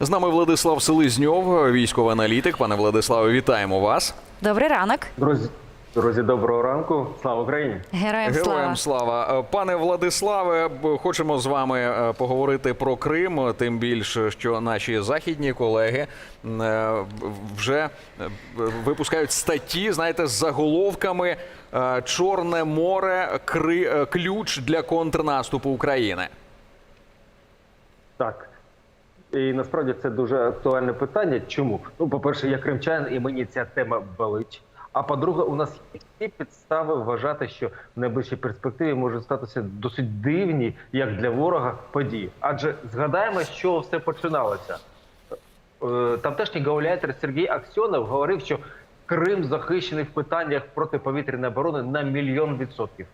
З нами Владислав Селизньов, військовий аналітик. Пане Владиславе, вітаємо вас. Добрий ранок. Друзі, друзі, доброго ранку. Слава Україні! Героям слава. Героям слава. Е, Пане Владиславе, хочемо з вами е, поговорити про Крим, тим більше, що наші західні колеги е, вже випускають статті, знаєте, з заголовками Чорне море Кри- ключ для контрнаступу України. Так. І насправді це дуже актуальне питання. Чому? Ну, по-перше, я кримчанин, і мені ця тема болить. А по-друге, у нас є підстави вважати, що в найближчій перспективі можуть статися досить дивні, як для ворога, події. Адже згадаємо, з чого все починалося. Е, Тамтешній гауляйтер Сергій Аксьонов говорив, що Крим захищений в питаннях протиповітряної оборони на мільйон відсотків.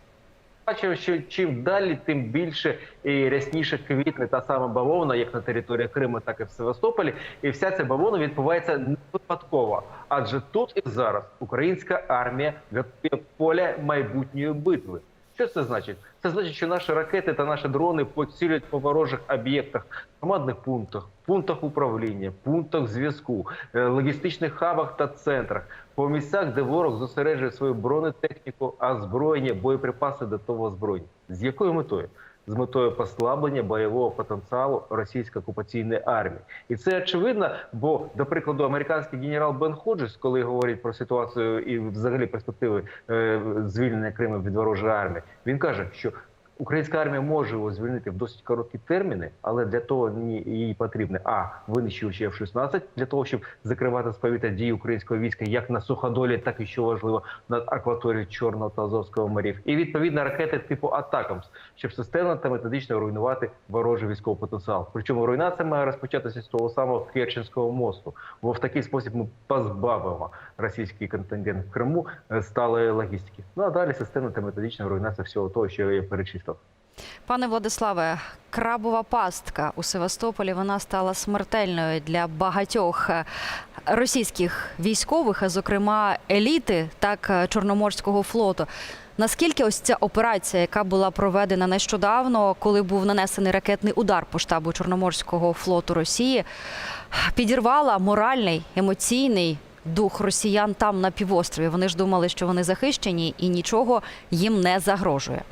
Бачимо, що чим далі, тим більше і рясніше квітне та сама бавовна, як на території Криму, так і в Севастополі. І вся ця бавовна відбувається не випадково. Адже тут і зараз українська армія готує поле майбутньої битви. Що це значить? Це значить, що наші ракети та наші дрони поцілюють по ворожих об'єктах, командних пунктах, пунктах управління, пунктах зв'язку, е, логістичних хабах та центрах, по місцях, де ворог зосереджує свою бронетехніку, озброєння, боєприпаси до того озброєння. З якою метою? З метою послаблення бойового потенціалу російської окупаційної армії, і це очевидно. Бо, до прикладу, американський генерал Бен Ходжес, коли говорить про ситуацію і взагалі перспективи е, звільнення Криму від ворожої армії, він каже, що Українська армія може його звільнити в досить короткі терміни, але для того їй потрібне а винищувачі F-16, для того, щоб закривати з повітря дії українського війська як на суходолі, так і що важливо над акваторією Чорного та Азовського морів, і відповідно ракети типу Атакамс, щоб системно та методично руйнувати ворожий військовий потенціал. Причому руйнація має розпочатися з того самого Керченського мосту, бо в такий спосіб ми позбавимо російський контингент в Криму е, сталої логістики. Ну а далі системна та методична руйнація всього того, що я перечислив. Пане Владиславе, крабова пастка у Севастополі вона стала смертельною для багатьох е, російських військових, а зокрема еліти, так е, Чорноморського флоту. Наскільки ось ця операція, яка була проведена нещодавно, коли був нанесений ракетний удар по штабу Чорноморського флоту Росії, підірвала моральний емоційний дух росіян там на півострові? Вони ж думали, що вони захищені і нічого їм не загрожує.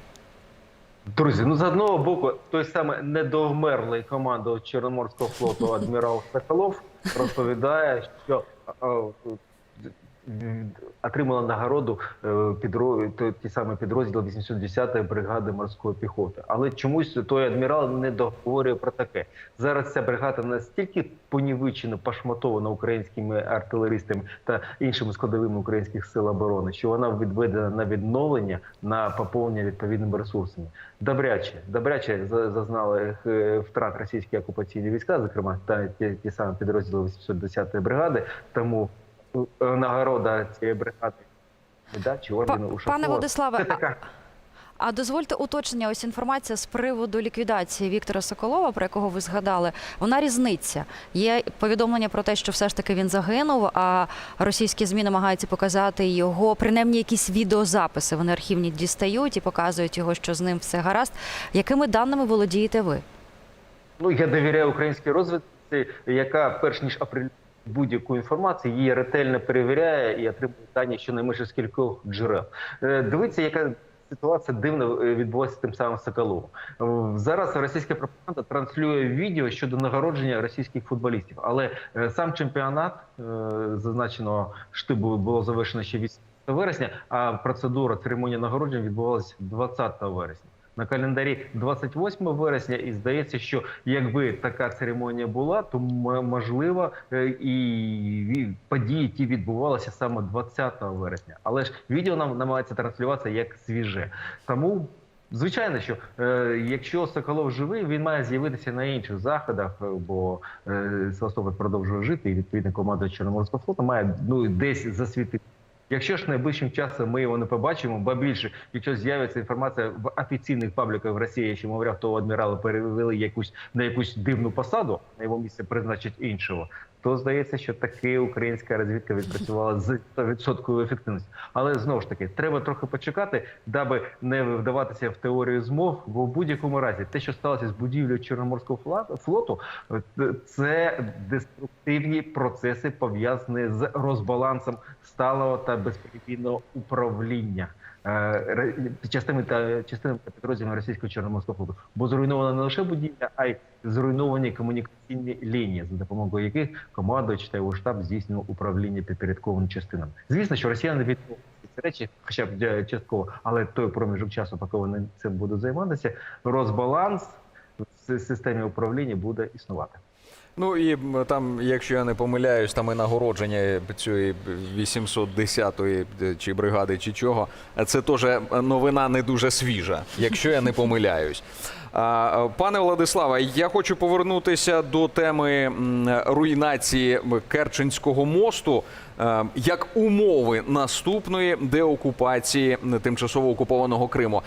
Друзі, ну з одного боку, той саме недовмерлий командувач Чорноморського флоту адмірал Соколов розповідає, що е, е, отримала нагороду е, підро- ті самі підрозділи 810-ї бригади морської піхоти. Але чомусь той адмірал не договорює про таке. Зараз ця бригада настільки понівечена, пошматована українськими артилеристами та іншими складовими українських сил оборони, що вона відведена на відновлення на поповнення відповідними ресурсами. Добряче, добряче за- зазнали е, втрат російські окупаційні війська, зокрема та ті, ті самі підрозділи 810-ї бригади. Тому нагорода цієї бригади медачі ордену Па- Ушакова. пане Владиславе, це а- така А дозвольте уточнення. Ось інформація з приводу ліквідації Віктора Соколова, про якого ви згадали. Вона різниця. Є повідомлення про те, що все ж таки він загинув. А російські змі намагаються показати його, принаймні якісь відеозаписи. Вони архівні дістають і показують його, що з ним все гаразд. Якими даними володієте ви? Ну, я довіряю українській розвідці, яка, перш ніж оприлюднити будь-яку інформацію, її ретельно перевіряє і отримує дані щонайменше з кількох джерел. Е, Дивіться, яка ситуація дивно е, відбулася тим самим Соколовим. Е, Зараз російська пропаганда транслює відео щодо нагородження російських футболістів, але сам чемпіонат зазначеного штибу було завершено ще 8 вересня, а процедура церемонії нагородження відбувалася 20 вересня. На календарі 28 вересня, і здається, що якби така церемонія була, то можливо е, і події ті відбувалися саме 20 вересня. Але ж відео нам намагається транслюватися як свіже. Тому звичайно, що е, якщо Соколов живий, він має з'явитися на інших заходах, е, бо е, Севастополь продовжує жити, і відповідно команда Чорноморського флоту має ну десь засвітити. Якщо ж найближчим часом ми його не побачимо, ба більше, якщо з'явиться інформація в офіційних пабліках в Росії, що мовляв, того адмірала перевели якусь на якусь дивну посаду, на його місце призначать іншого, то здається, що таки українська розвідка відпрацювала з 100% ефективністю. Але знову ж таки, треба трохи почекати, даби не вдаватися в теорію змов. Бо в будь-якому разі те, що сталося з будівлею Чорноморського флоту, е, це деструктивні процеси пов'язані з розбалансом сталого та безперебійного управління. Частинами та частинами та підрозділами російського чорноморського флоту, бо зруйнована не лише будівля, а й зруйновані комунікаційні лінії, за допомогою яких командувач та його штаб здійснював управління підпорядкованим частинам. Звісно, що росіяни відмовилися ці речі, хоча б е, частково, але той проміжок часу, поки вони цим будуть займатися, розбаланс в системі управління буде існувати. Ну і там, якщо я не помиляюсь, там і нагородження цієї 810-ї е, чи бригади, чи чого. е, Це теж новина не дуже свіжа, якщо я не помиляюсь. Е, Пане Владиславе, я хочу повернутися до теми руйнації Керченського мосту е, як умови наступної деокупації тимчасово окупованого Криму.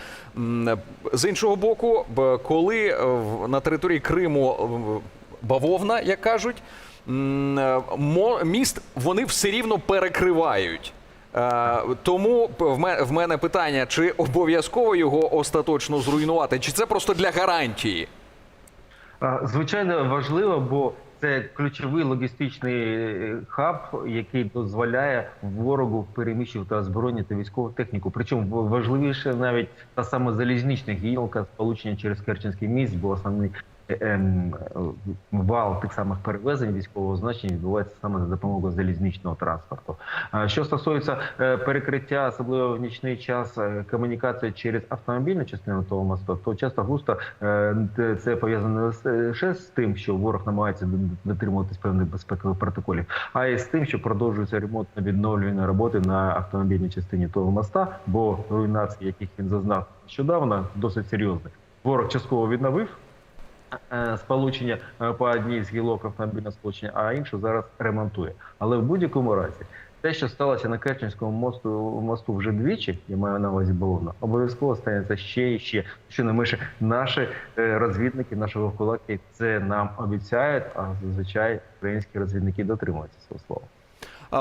З іншого боку, коли е, на території Криму бавовна, як кажуть, е, міст вони все рівно перекривають. Е, Тому в мене питання: чи обов'язково його остаточно зруйнувати, чи це просто для гарантії? Звичайно, важливо, бо це ключовий логістичний е, хаб, який дозволяє ворогу переміщувати озброєння та військову техніку. Причому важливіше навіть та сама залізнична гілка сполучення через Керченський міст, бо основний вал тих самих перевезень військового значення відбувається саме за допомогою залізничного транспорту. Що стосується е, перекриття, особливо в нічний час е, комунікації через автомобільну частину того мосту, то часто густо е, це пов'язано не лише з тим, що ворог намагається дотримуватись певних безпекових протоколів, а й з тим, що продовжується ремонтно-відновлювальні роботи на автомобільній частині того моста, бо руйнації, яких він зазнав нещодавно, досить серйозні. Ворог частково відновив е, сполучення е, по одній з гілок автомобільного сполучення, а іншу зараз ремонтує. Але в будь-якому разі, те, що сталося на Керченському мосту мосту вже двічі, я маю на увазі Бовна, обов'язково станеться ще і ще. Що не менше, наші е, розвідники, наші вовкулаки це нам обіцяють, а зазвичай українські розвідники дотримуються свого слова.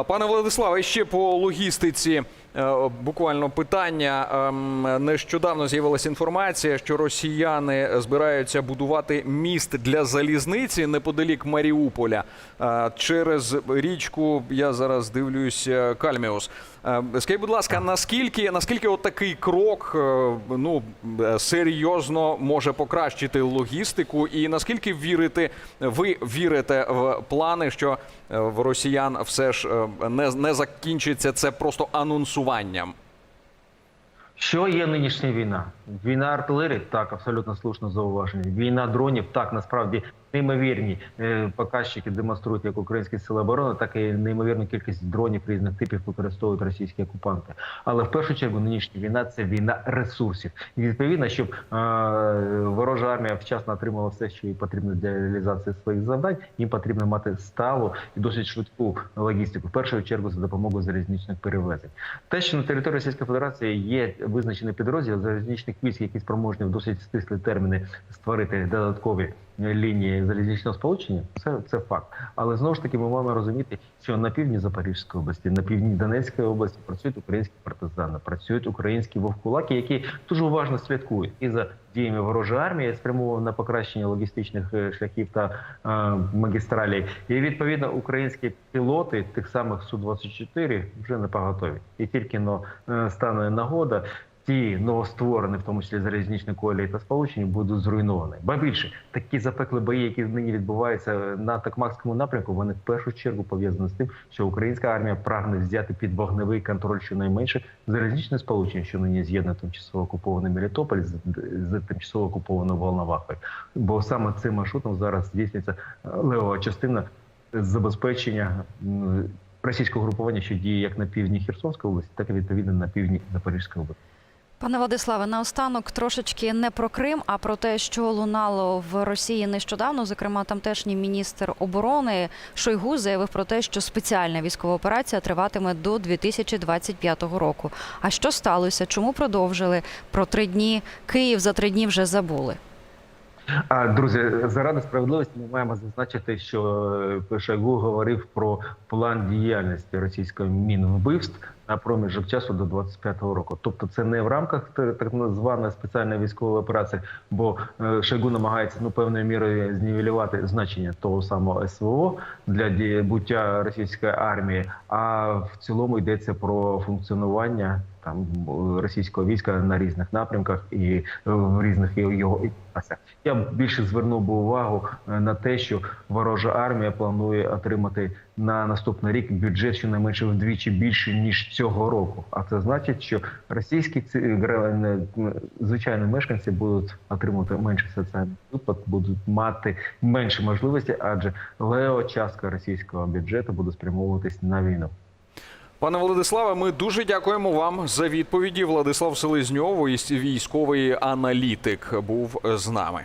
Пане Владиславе, ще по логістиці е, буквально питання. Ем, Нещодавно з'явилася інформація, що росіяни збираються будувати міст для залізниці неподалік Маріуполя е, через річку. Я зараз дивлюсь е, Кальміус. Е, Скажіть, будь ласка, наскільки наскільки от такий крок е, ну е, серйозно може покращити логістику, і наскільки вірите, ви вірите в плани, що е, в росіян все ж е, не, не закінчиться це просто анонсуванням? Що є нинішня війна? Війна артилерії, так, абсолютно слушно зауваження. Війна дронів, так, насправді неймовірні е, показчики демонструють як українські сили оборони, так і неймовірну кількість дронів різних типів використовують російські окупанти. Але в першу чергу нинішня війна це війна ресурсів. І відповідно, щоб е, ворожа армія вчасно отримала все, що їй потрібно для реалізації своїх завдань, їм потрібно мати сталу і досить швидку логістику. В першу чергу за допомогою залізничних перевезень. Те, що на території Російської Федерації є визначений підрозділ залізничних військ, які спроможні в досить стислі терміни створити додаткові лінії залізничного сполучення, це, це факт. Але знову ж таки ми маємо розуміти, що на півдні Запорізької області, на півдні Донецької області працюють українські партизани, працюють українські вовкулаки, які дуже уважно слідкують і за діями ворожої армії, спрямовані на покращення логістичних е, шляхів та е, магістралей. І відповідно українські пілоти тих самих су 24 вже не поготові. І тільки но е, стане нагода. Ті новостворені, в тому числі залізничні колії та сполучення, будуть зруйновані. Ба більше такі запекли бої, які нині відбуваються на Токмакському напрямку, вони в першу чергу пов'язані з тим, що українська армія прагне взяти під вогневий контроль щонайменше залізничне сполучення, що нині з'єднує тимчасово окупований Мелітополь з, з тимчасово окупованою Волновахою. Бо саме цим маршрутом зараз здійснюється е, левова частина забезпечення російського групування, що діє як на півдні Херсонської області, так і відповідно на півдні Запорізької області. Пане Владиславе, наостанок трошечки не про Крим, а про те, що лунало в Росії нещодавно. Зокрема, тамтешній міністр оборони Шойгу заявив про те, що спеціальна військова операція триватиме до 2025 року. А що сталося? Чому продовжили? Про три дні Київ за три дні вже забули. А друзі, заради справедливості ми маємо зазначити, що е, Шойгу говорив про план діяльності російської мінвбивств на проміжок часу до 25-го року. Тобто, це не в рамках так званої спеціальної військової операції, бо е, Шойгу намагається ну певною мірою знівелювати значення того самого СВО для буття російської армії. А в цілому йдеться про функціонування там е, російського війська на різних напрямках і е, в різних його іпасах. Я б більше звернув би увагу е, на те, що ворожа армія планує отримати на наступний рік бюджет щонайменше вдвічі більше ніж цього року. А це значить, що російські ці е, звичайні мешканці будуть отримувати менше соціальних виплат, будуть мати менше можливості, адже лео частка російського бюджету буде спрямовуватись на війну. Пане Владиславе, ми дуже дякуємо вам за відповіді. Владислав Селезньов, військовий аналітик, був з нами.